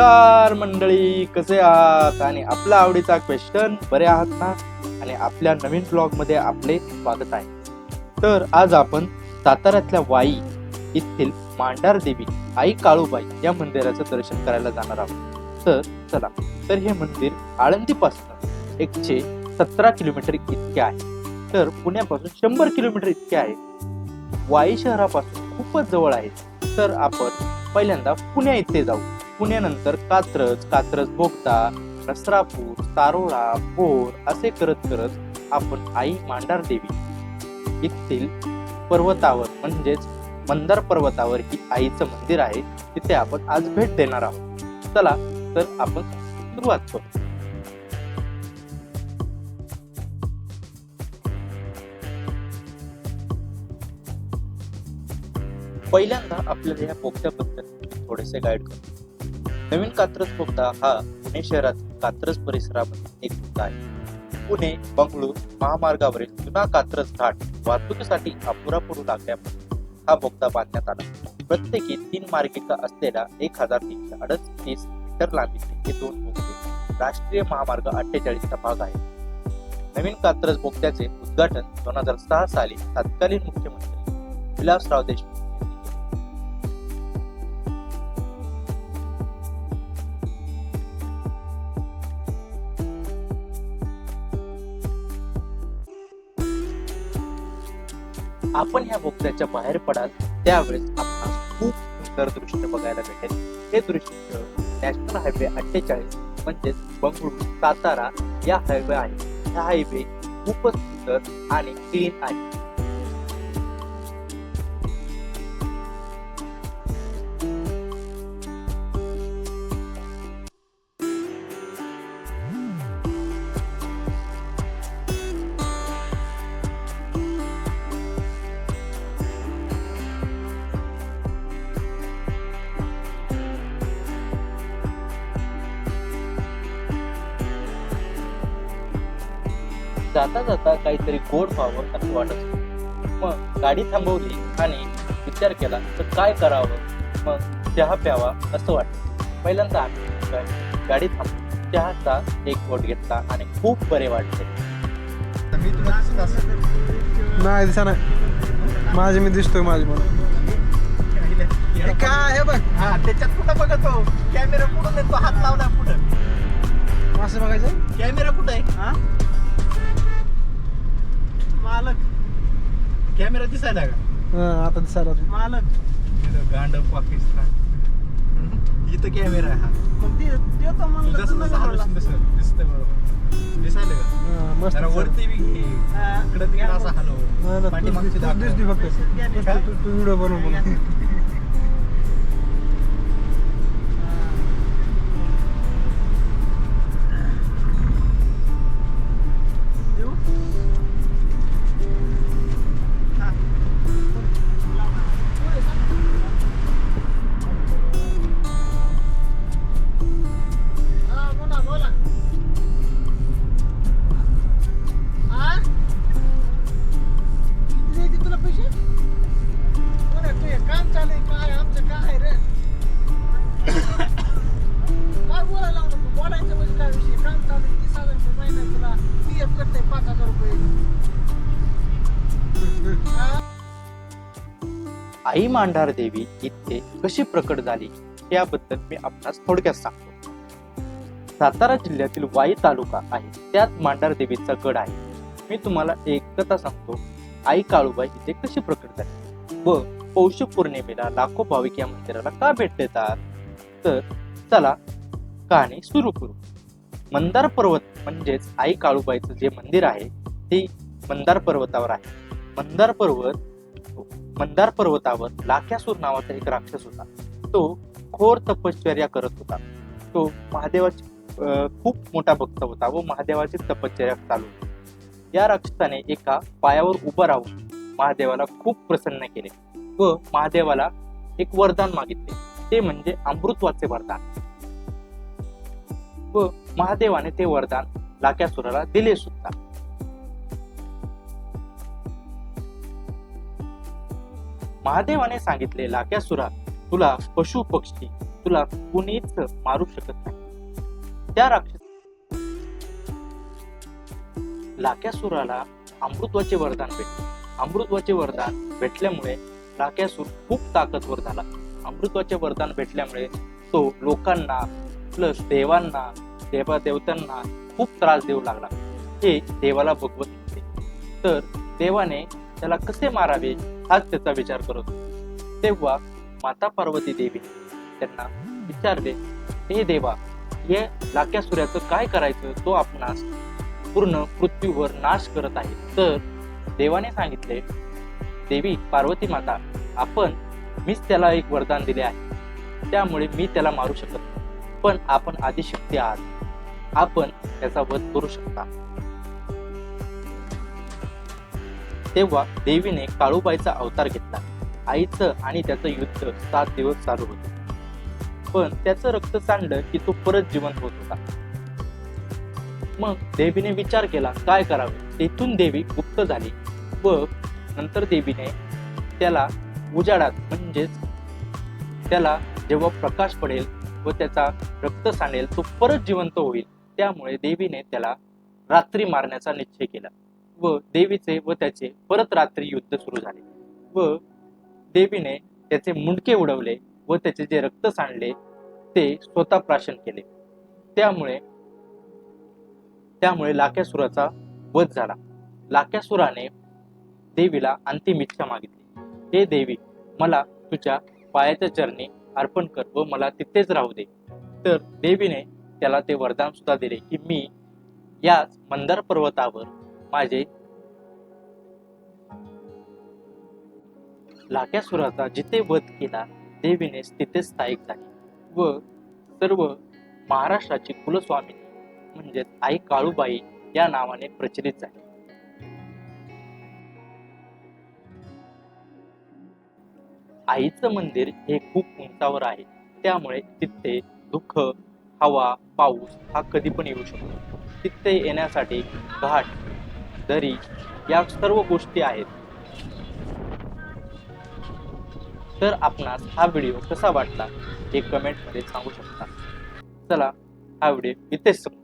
नमस्कार मंडळी कसे आहात? आणि आपला आवडीचा क्वेश्चन बरे आहात ना? आणि आपल्या नवीन ब्लॉगमध्ये आपले स्वागत आहे. तर आज आपण साताऱ्यातल्या वाई येथील मांडार देवी आई काळूबाई या मंदिराचं दर्शन करायला जाणार आहोत. तर चला तर हे मंदिर आळंदीपासून एकशे सतरा किलोमीटर इतके आहे. तर पुण्यापासून शंभर किलोमीटर इतके आहे. वाई शहरापासून खूपच जवळ आहे. तर आपण पहिल्यांदा पुण्या इथे जाऊ. पुण्यानंतर कात्रज कात्रज बोगदा नसरापूर तारोळा भोर असे करत करत आपण आई मांडार देवी. येथील पर्वतावर म्हणजेच मंदार पर्वतावर ही आईचं मंदिर आहे तिथे आपण आज भेट देणार आहोत. चला तर आपण सुरुवात करू. पहिल्यांदा आपल्याला या बोगद्याबद्दल थोडेसे गाईड करतो नवीन कात्रज बोगदा हा पुणे शहरातील कात्रज परिसरामध्ये एक बोगदा आहे. पुणे बंगळूर महामार्गावरील जुना कात्रज घाट वाहतुकीसाठी अपुरा पडू लागल्यामुळे हा बोगदा बांधण्यात आला. प्रत्येकी तीन मार्गिका असलेला एक हजार तीनशे अडतीस मीटर लांबीचे हे दोन बोगदे राष्ट्रीय महामार्ग अठ्ठेचाळीसचा भाग आहे नवीन कात्रज बोगद्याचे उद्घाटन दोन हजार सहा साली तत्कालीन मुख्यमंत्री विलासराव देशमुख आपण ह्या बोगद्याच्या बाहेर पडाल त्यावेळेस आपणास खूप सुंदर दृश्य बघायला भेटेल. हे दृश्य नॅशनल हायवे अठ्ठेचाळीस म्हणजेच बंगळूर सातारा या हायवे आहे. हा हायवे खूपच सुंदर आणि क्लीन आहे. जाता जाता काहीतरी गोड व्हावं असं वाटत. मग गाडी थांबवली आणि विचार केला तर काय करावं? मग चहा प्यावा असं वाटलं. पहिल्यांदा आम्ही गाडी थांबवली. चहाचा एक घोट घेतला आणि खूप बरे वाटले. नाही दिसा नाही. माझी मी दिसतोय माझी मला हे काय? हे बघ. हा त्याच्यात कुठं बघतो? कॅमेरा कुठं आहे? तो हात लावला कुठं असं बघायचं? कॅमेरा कुठं आहे? हा? मालक. कॅमेरा दिसायला का? हा, आता दिसायला लागला. मालक. गांड पाकिस्तान. इथं कॅमेरा आहे हा. जसं हलवशील तसं दिसतंय बरोबर. दिसायला का? हा, मस्त जरा. वरती बी घे. इकडं तिकडं असं नाही, हलव नाही, तू- पाठीमागची तू- तू दाखव. फक्त? तू- तू व्हिडिओ बनव बनव. आई मांढार देवी इथे कशी प्रकट झाली याबद्दल मी आपणास थोडक्यात सांगतो. सातारा जिल्ह्यातील वाई तालुका आहे. त्यात मांढार देवीचा गड आहे. मी तुम्हाला एक कथा सांगतो. आई काळूबाई इथे कशी प्रकट झाली? व पौष पौर्णिमेला लाखो भाविक या मंदिराला का भेट देतात? तर चला कहाणी सुरू करू. मंदार पर्वत म्हणजेच आई काळूबाईचं जे मंदिर आहे ते मंदार पर्वतावर आहे. मंदार पर्वत मंदार पर्वतावर लाख्यासूर नावाचा एक राक्षस होता. तो खोर तपश्चर्या करत होता. तो महादेवाची खूप मोठा भक्त होता व महादेवाची तपश्चर्या चालू होती. या राक्षसाने एका पायावर उभं राहून महादेवाला खूप प्रसन्न केले व महादेवाला एक वरदान मागितले. ते म्हणजे अमृतवाचे वरदान. व महादेवाने ते वरदान लाक्यासुराला दिले सुद्धा. महादेवाने सांगितले लाक्यासुरा तुला पशु पक्षी तुला कुणीच मारू शकत नाही. त्या राक्षस लाक्यासुराला अमृत्वाचे वरदान भेटले. अमृत्वाचे वरदान भेटल्यामुळे लाक्यासूर खूप ताकदवर झाला. अमृत्वाचे वरदान भेटल्यामुळे तो लोकांना प्लस देवांना देवा देवतांना खूप त्रास देऊ लागला. हे देवाला भगवत नव्हते तर देवाने त्याला कसे मारावे? हाच त्याचा विचार करत होतो. तेव्हा माता पार्वती देवी त्यांना विचारले हे देवा हे लाक्यासुऱ्याचं काय करायचं तो आपणास पूर्ण पृथ्वीवर नाश करत आहे. तर देवाने सांगितले देवी पार्वती माता आपण मीच त्याला एक वरदान दिले आहे. त्यामुळे मी त्याला मारू शकत नाही. पण आपण आदिशक्ती आहात. आपण त्याचा वध करू शकता. तेव्हा देवीने काळूबाईचा अवतार घेतला. आईचं आणि त्याचं युद्ध सात दिवस चालू होते. पण त्याचं रक्त सांडलं की तो परत जिवंत होत होता. मग देवीने विचार केला काय करावे? तेथून देवी गुप्त झाली व नंतर देवीने त्याला उजाडात म्हणजेच त्याला जेव्हा प्रकाश पडेल व त्याचा रक्त सांडेल तो परत जिवंत होईल. त्यामुळे देवीने त्याला रात्री मारण्याचा निश्चय केला. व देवीचे व त्याचे परत रात्री युद्ध सुरू झाले. व देवीने त्याचे मुंडके उडवले व त्याचे जे रक्त सांडले ते स्वतः प्राशन केले. त्यामुळे त्यामुळे लाक्यासुराचा वध झाला. लाक्यासुराने देवीला अंतिम इच्छा मागितली. हे देवी मला तुझ्या पायाच्या चरणी अर्पण कर व मला तिथेच राहू दे. तर देवीने त्याला ते वरदान सुद्धा दिले की मी याच मंदार पर्वतावर माझे लाक्यासुराचा जिथे वध केला देवीने तिथे स्थायिक झाली व सर्व महाराष्ट्राची कुलस्वामी म्हणजेच आई काळूबाई या नावाने प्रचलित झाली. आईचं मंदिर हे खूप उंचावर आहे. त्यामुळे तिथे दुःख हवा पाऊस हा कधी पण येऊ शकतो. तिथे येण्यासाठी घाट दरी या सर्व गोष्टी आहेत. तर आपणास हा व्हिडिओ कसा वाटला हे कमेंटमध्ये सांगू शकता. चला हा व्हिडिओ इथेच संपतो